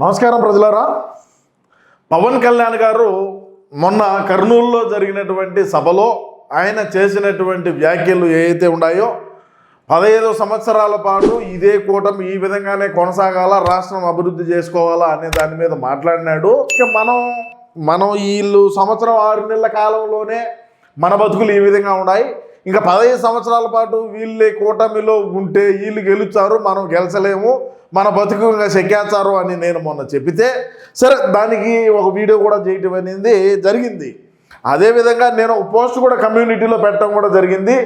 నమస్కారం ప్రజలారా. పవన్ కళ్యాణ్ గారు మొన్న కర్నూలులో జరిగినటువంటి సభలో ఆయన చేసినటువంటి వ్యాఖ్యలు ఏవైతే ఉన్నాయో పదహైదు సంవత్సరాల పాటు ఇదే కూటమి ఈ విధంగానే కొనసాగాల రాష్ట్రం అభివృద్ధి చేసుకోవాలా అనే దాని మీద మాట్లాడినాడు. ఇక మనం మనం వీళ్ళు సంవత్సరం ఆరు నెలల కాలంలోనే మన బతుకులు ఈ విధంగా ఉన్నాయి. ఇంకా పదహైదు సంవత్సరాల పాటు వీళ్ళే కూటమిలో ఉంటే వీళ్ళు గెలుస్తారు మనం గెలిచలేము. మన బతుకు శక్యాచారం చెక్కేస్తారు అని నేను మొన్న చెప్పితే సరే దానికి ఒక వీడియో కూడా చేయటం అనేది జరిగింది. అదేవిధంగా నేను ఒక పోస్ట్ కూడా కమ్యూనిటీలో పెట్టడం కూడా జరిగింది.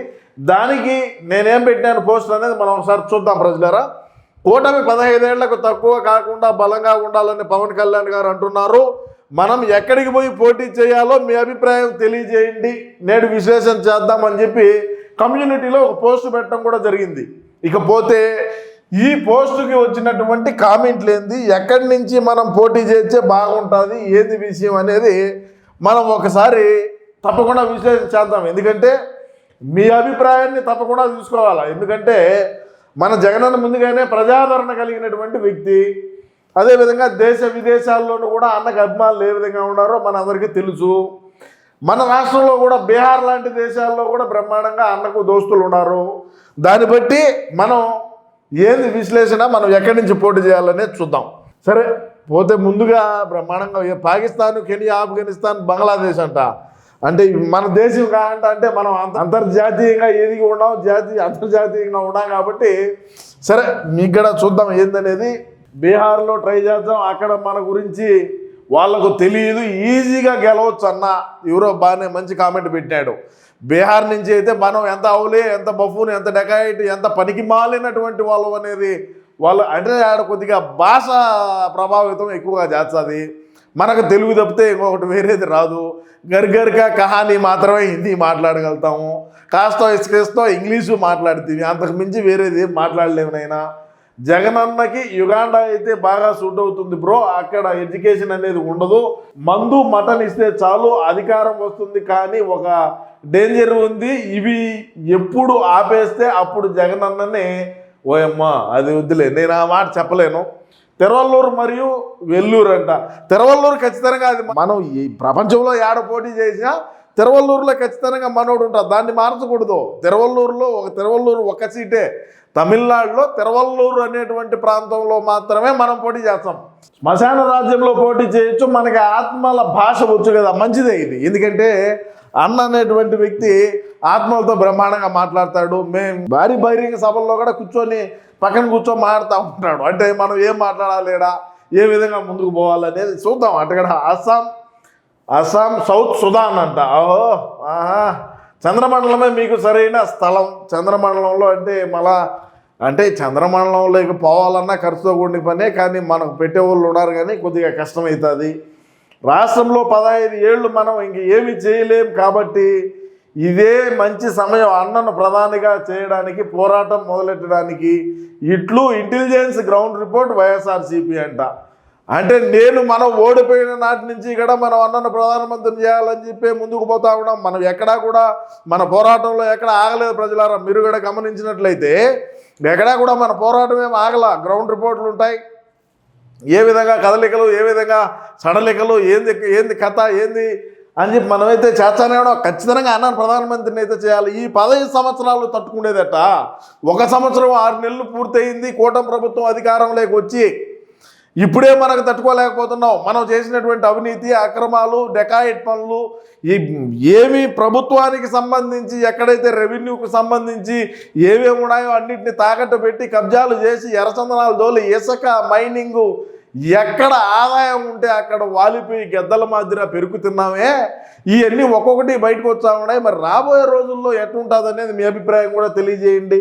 దానికి నేనేం పెట్టినాను పోస్ట్ అనేది మనం ఒకసారి చూద్దాం ప్రజలారా. కూటమి పదహైదేళ్ళకు తక్కువ కాకుండా బలంగా ఉండాలని పవన్ కళ్యాణ్ గారు అంటున్నారు. మనం ఎక్కడికి పోయి పోటీ చేయాలో మీ అభిప్రాయం తెలియజేయండి. నేడు విశ్లేషణ చేద్దామని చెప్పి కమ్యూనిటీలో ఒక పోస్ట్ పెట్టడం కూడా జరిగింది. ఇకపోతే ఈ పోస్టుకి వచ్చినటువంటి కామెంట్లు ఏంది? ఎక్కడి నుంచి మనం పోటీ చేస్తే బాగుంటుంది? ఏది విషయం అనేది మనం ఒకసారి తప్పకుండా విశ్లేషించేద్దాం. ఎందుకంటే మీ అభిప్రాయాన్ని తప్పకుండా తీసుకోవాలి ఎందుకంటే మన జగనన్న ముందుగానే ప్రజాదరణ కలిగినటువంటి వ్యక్తి. అదేవిధంగా దేశ విదేశాల్లోనూ కూడా అన్నకు అభిమానులు ఏ విధంగా ఉన్నారో మన అందరికీ తెలుసు. మన రాష్ట్రంలో కూడా బీహార్ లాంటి దేశాల్లో కూడా బ్రహ్మాండంగా అన్నకు దోస్తులు ఉన్నారు. దాన్ని బట్టి మనం ఏంది విశ్లేషణ? మనం ఎక్కడి నుంచి పోటీ చేయాలనేది చూద్దాం. సరే పోతే ముందుగా బ్రహ్మాండంగా పాకిస్తాన్ కెనియా ఆఫ్ఘనిస్తాన్ బంగ్లాదేశ్ అంట. అంటే మన దేశం కాదంట అంటే మనం అంత అంతర్జాతీయంగా ఏది ఉన్నాం? జాతీయ అంతర్జాతీయంగా ఉన్నాం కాబట్టి సరే మీకు కూడా చూద్దాం ఏందనేది. బీహార్లో ట్రై చేద్దాం. అక్కడ మన గురించి వాళ్ళకు తెలియదు ఈజీగా గెలవచ్చు అన్న. ఎవరో బాగానే మంచి కామెంట్ పెట్టాడు. బీహార్ నుంచి అయితే మనం ఎంత అవులే ఎంత బఫూన్ ఎంత డెకాయిట్ ఎంత పనికి మాలినటువంటి వాళ్ళు అనేది వాళ్ళు అంటే ఆడ కొద్దిగా భాష ప్రభావితం ఎక్కువగా చేస్తుంది. మనకు తెలుగు తప్పితే ఇంకొకటి వేరేది రాదు. గర్గర్గా కహానీ మాత్రమే హిందీ మాట్లాడగలుగుతాము. కాస్త ఇసుకేస్తో ఇంగ్లీషు మాట్లాడుతుంది అంతకు మించి వేరేది ఏం మాట్లాడలేము నైనా. జగనన్నకి యుగాండా అయితే బాగా సూట్ అవుతుంది బ్రో. అక్కడ ఎడ్యుకేషన్ అనేది ఉండదు. మందు మటన్ ఇస్తే చాలు అధికారం వస్తుంది కానీ ఒక డేంజర్ ఉంది. ఇవి ఎప్పుడు ఆపేస్తే అప్పుడు జగనన్నని ఓయమ్మ అది వద్దులే నేను ఆ మాట చెప్పలేను. తెరవల్లూరు మరియు వెల్లూరు అంట తెరవల్లూరు ఖచ్చితంగా అది మనం ఈ ప్రపంచంలో ఏడ పోటీ చేసినా తిరువల్లూరులో ఖచ్చితంగా మనోడు ఉంటాడు. దాన్ని మార్చకూడదు. తిరువల్లూరులో ఒక తిరువల్లూరు ఒక సీటే. తమిళనాడులో తిరువల్లూరు అనేటువంటి ప్రాంతంలో మాత్రమే మనం పోటీ చేస్తాం. శ్మశాన రాజ్యంలో పోటీ చేయొచ్చు. మనకి ఆత్మల భాష వచ్చు కదా మంచిదే ఇది. ఎందుకంటే అన్న అనేటువంటి వ్యక్తి ఆత్మలతో బ్రహ్మాండంగా మాట్లాడతాడు. మేము భారీ బహిరంగ సభల్లో కూడా కూర్చొని పక్కన కూర్చొని మాట్లాడుతూ ఉంటాడు. అంటే మనం ఏం మాట్లాడాలేడా ఏ విధంగా ముందుకు పోవాలనేది చూద్దాం. అక్కడ అస్సాం అస్సాం సౌత్ సుదాన్ అంట. ఓహో ఆహా. చంద్రమండలమే మీకు సరైన స్థలం. చంద్రమండలంలో అంటే మళ్ళా అంటే చంద్రమండలంలోకి పోవాలన్నా ఖర్చుతో కూడిన పనే కానీ మనకు పెట్టేవాళ్ళు ఉన్నారు కానీ కొద్దిగా కష్టమవుతుంది రాష్ట్రంలో పదహైదు ఏళ్ళు మనం ఇంక ఏమి చేయలేం కాబట్టి ఇదే మంచి సమయం అన్నను ప్రధానిగా చేయడానికి పోరాటం మొదలెట్టడానికి. ఇట్లు ఇంటెలిజెన్స్ గ్రౌండ్ రిపోర్ట్ వైఎస్ఆర్సీపీ అంట. అంటే నేను మనం ఓడిపోయిన నాటి నుంచి కూడా మనం అన్నను ప్రధానమంత్రిని చేయాలని చెప్పి ముందుకు పోతా ఉన్నాం. మనం ఎక్కడా కూడా మన పోరాటంలో ఎక్కడ ఆగలేదు ప్రజలారా. మీరు కూడా గమనించినట్లయితే ఎక్కడా కూడా మన పోరాటం ఏమి ఆగల. గ్రౌండ్ రిపోర్ట్లు ఉంటాయి. ఏ విధంగా కదలికలు ఏ విధంగా సడలికలు ఏంది ఏంది కథ ఏంది అని చెప్పి మనమైతే చేస్తానే ఖచ్చితంగా అన్నాను ప్రధానమంత్రిని అయితే చేయాలి. ఈ పదహైదు సంవత్సరాలు తట్టుకునేదట. ఒక సంవత్సరం ఆరు నెలలు పూర్తయింది. కూటమి ప్రభుత్వం అధికారంలోకి వచ్చి ఇప్పుడే మనకు తట్టుకోలేకపోతున్నాం. మనం చేసినటువంటి అవినీతి అక్రమాలు డెకాయిట్ పనులు ఈ ఏవి ప్రభుత్వానికి సంబంధించి ఎక్కడైతే రెవెన్యూకి సంబంధించి ఏమేమి ఉన్నాయో అన్నింటిని తాకట్టు పెట్టి కబ్జాలు చేసి ఎర్రచందనాలు దోలి ఇసుక మైనింగు ఎక్కడ ఆదాయం ఉంటే అక్కడ వాలిపోయి గెద్దల మాదిర పెరుగుతున్నామే. ఇవన్నీ ఒక్కొక్కటి బయటకు వచ్చా ఉన్నాయి. మరి రాబోయే రోజుల్లో ఎట్లుంటుంది అనేది మీ అభిప్రాయం కూడా తెలియజేయండి.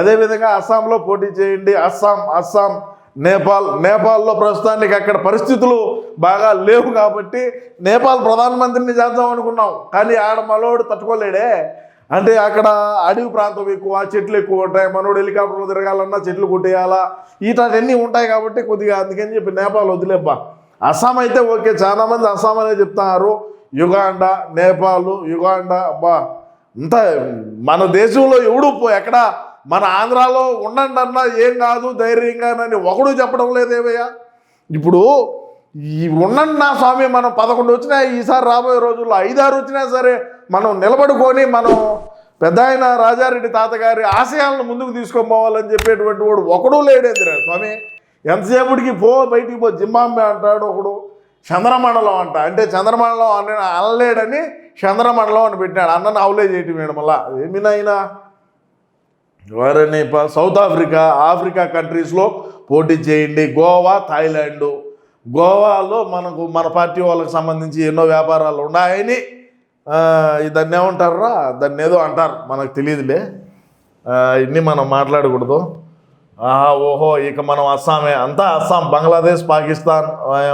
అదేవిధంగా అస్సాంలో పోటీ చేయండి. అస్సాం అస్సాం నేపాల్ నేపాల్లో ప్రస్తుతానికి అక్కడ పరిస్థితులు బాగా లేవు కాబట్టి నేపాల్ ప్రధానమంత్రిని చేద్దాం అనుకున్నాం. కానీ ఆడ మనోడు తట్టుకోలేడే. అంటే అక్కడ అడవి ప్రాంతం ఎక్కువ చెట్లు ఎక్కువ ఉంటాయి. మనోడు హెలికాప్టర్లో తిరగాలన్నా చెట్లు కొట్టేయాలా? ఇటన్నీ ఉంటాయి కాబట్టి కొద్దిగా అందుకని చెప్పి నేపాల్ వదిలేబ్బా. అస్సాం అయితే ఓకే చాలామంది అస్సాం అనే చెప్తున్నారు. యుగాండా నేపాల్ యుగాండా అబ్బా. అంత మన దేశంలో ఎవడు పో ఎక్కడ మన ఆంధ్రాలో ఉండండి అన్నా ఏం కాదు ధైర్యంగానని ఒకడు చెప్పడం లేదేవయ్యా ఇప్పుడు ఈ ఉండండి నా స్వామి మనం పదకొండు వచ్చినా ఈసారి రాబోయే రోజుల్లో ఐదారు వచ్చినా సరే మనం నిలబడుకొని మనం పెద్ద ఆయన రాజారెడ్డి తాతగారి ఆశయాలను ముందుకు తీసుకొని పోవాలని చెప్పేటువంటి వాడు ఒకడు లేడేందిరా స్వామి. ఎంతసేపటికి పో బయటికి పో జింబాంబే అంటాడు ఒకడు చంద్రమండలం అంట. అంటే చంద్రమండలం అని అనలేడని చంద్రమండలం అని పెట్టినాడు. అన్నను అవలే చేయటం మేడం మళ్ళీ. ఏమినైనా ఎవరైనా వారని సౌత్ ఆఫ్రికా ఆఫ్రికా కంట్రీస్లో పోటీ చేయండి. గోవా థాయిలాండ్. గోవాలో మనకు మన పార్టీ వాళ్ళకి సంబంధించి ఎన్నో వ్యాపారాలు ఉన్నాయని దాన్ని ఏమంటారా దాన్ని ఏదో అంటారు. మనకు తెలియదులే. ఇన్ని మనం మాట్లాడకూడదు. ఆహా ఓహో ఇక మనం అస్సామే. అంతా అస్సాం బంగ్లాదేశ్ పాకిస్తాన్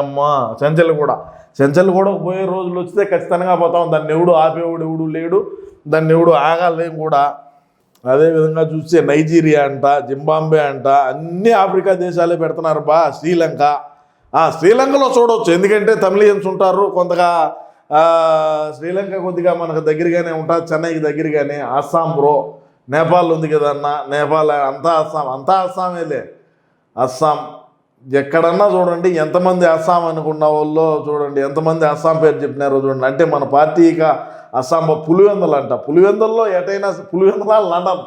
అమ్మా చెంచల్ కూడా. చెంచల్ కూడా పోయే రోజులు వస్తే ఖచ్చితంగా పోతాం. దాన్ని ఎవడు ఆపేవాడు ఎవడు లేడు. దాన్ని ఎవడు ఆగాలేం కూడా. అదేవిధంగా చూస్తే నైజీరియా అంట జింబాంబే అంట అన్ని ఆఫ్రికా దేశాలే పెడుతున్నారు బా శ్రీలంక. ఆ, శ్రీలంకలో చూడవచ్చు ఎందుకంటే తమిళియన్స్ ఉంటారు కొంతగా శ్రీలంక కొద్దిగా మనకు దగ్గరగానే ఉంటుంది చెన్నైకి దగ్గరగానే. అస్సాం బ్రో నేపాల్ ఉంది కదన్నా నేపాల్ అంతా అస్సాం అంతా అస్సామేలే అస్సాం. ఎక్కడన్నా చూడండి ఎంతమంది అస్సాం అనుకున్న వాళ్ళు చూడండి ఎంతమంది అస్సాం పేరు చెప్పినారో చూడండి. అంటే మన పార్టీ ఇక అస్సాం పులివెందలు అంట. పులివెందల్లో ఎటైనా పులివెందల లండన్.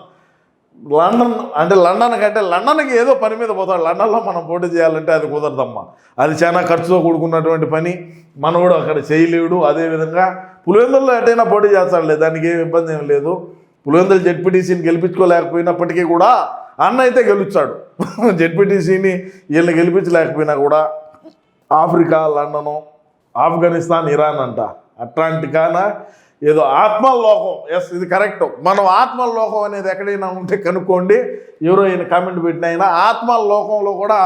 లండన్ అంటే లండన్ కంటే లండన్కి ఏదో పని మీద పోతాడు. లండన్లో మనం పోటీ చేయాలంటే అది కుదరదమ్మా. అది చాలా ఖర్చుతో కూడుకున్నటువంటి పని. మనోడు అక్కడ చేయలేడు. అదేవిధంగా పులివెందుల్లో ఎటైనా పోటీ చేస్తాడులే. దానికి ఏం ఇబ్బంది ఏం లేదు. పులివెందులు జడ్పీటీసీని గెలిపించుకోలేకపోయినప్పటికీ కూడా అన్న అయితే గెలుస్తాడు. జెడ్పీటీసీని వీళ్ళని గెలిపించలేకపోయినా కూడా ఆఫ్రికా లండను ఆఫ్ఘనిస్తాన్ ఇరాన్ అంట. అట్లాంటికాన ఏదో ఆత్మలోకం ఎస్ ఇది కరెక్ట్. మనం ఆత్మలోకం అనేది ఎక్కడైనా ఉంటే కనుక్కోండి. ఎవరో ఈయన కామెంట్ పెట్టిన ఆయన ఆత్మలోకంలో కూడా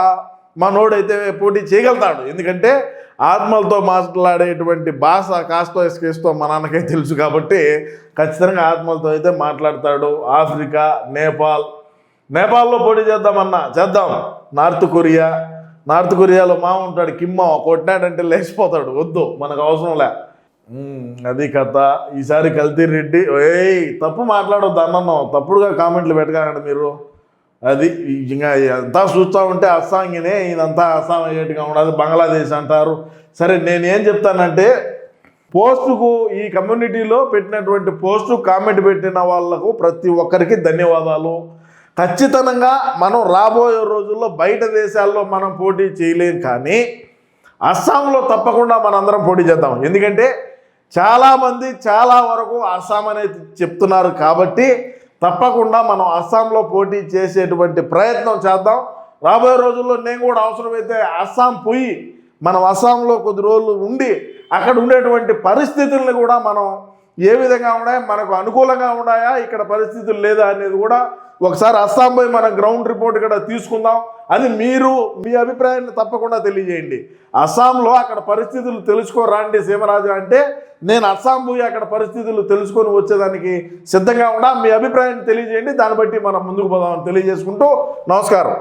మనోడైతే పోటీ చేయగలుగుతాడు. ఎందుకంటే ఆత్మలతో మాట్లాడేటువంటి భాష కాస్తో ఎస్కేస్తో మా నాన్నకే తెలుసు కాబట్టి ఖచ్చితంగా ఆత్మలతో అయితే మాట్లాడతాడు. ఆఫ్రికా నేపాల్ నేపాల్లో పోటీ చేద్దామన్నా చేద్దాం. North Korea. నార్త్ కొరియాలో మా ఉంటాడు కిమ్మ కొట్టినాడంటే లేచిపోతాడు. వద్దు మనకు అవసరం లే. అది కథ. ఈసారి కల్తీ రెడ్డి. ఏయ్ తప్పు మాట్లాడొద్దు అన్నను తప్పుడుగా కామెంట్లు పెట్టగానండి మీరు. అది ఇంకా అంతా చూస్తూ ఉంటే అస్సాంగినే ఇదంతా అస్సాం అయ్యేట్టుగా ఉండదు. బంగ్లాదేశ్ అంటారు. సరే నేను ఏం చెప్తానంటే పోస్టుకు ఈ కమ్యూనిటీలో పెట్టినటువంటి పోస్టు కామెంట్ పెట్టిన వాళ్ళకు ప్రతి ఒక్కరికి ధన్యవాదాలు. ఖచ్చితంగా మనం రాబోయే రోజుల్లో బయట దేశాల్లో మనం పోటీ చేయలేం కానీ అస్సాంలో తప్పకుండా మనందరం పోటీ చేద్దాం. ఎందుకంటే చాలామంది చాలా వరకు అస్సాం అనేది చెప్తున్నారు కాబట్టి తప్పకుండా మనం అస్సాంలో పోటీ చేసేటువంటి ప్రయత్నం చేద్దాం. రాబోయే రోజుల్లో నేను కూడా అవసరమైతే అస్సాం పోయి మనం అస్సాంలో కొద్ది రోజులు ఉండి అక్కడ ఉండేటువంటి పరిస్థితులను కూడా మనం ఏ విధంగా ఉన్నాయో మనకు అనుకూలంగా ఉన్నాయా ఇక్కడ పరిస్థితులు లేదా అనేది కూడా ఒకసారి అస్సాం పోయి మనం గ్రౌండ్ రిపోర్ట్ కూడా తీసుకుందాం అని మీరు మీ అభిప్రాయాన్ని తప్పకుండా తెలియజేయండి. అస్సాంలో అక్కడ పరిస్థితులు తెలుసుకోరాండి సీమరాజు అంటే నేను అస్సాం పోయి అక్కడ పరిస్థితులు తెలుసుకొని వచ్చేదానికి సిద్ధంగా ఉన్నా మీ అభిప్రాయాన్ని తెలియజేయండి. దాన్ని బట్టి మనం ముందుకు పోదామని తెలియజేసుకుంటూ నమస్కారం.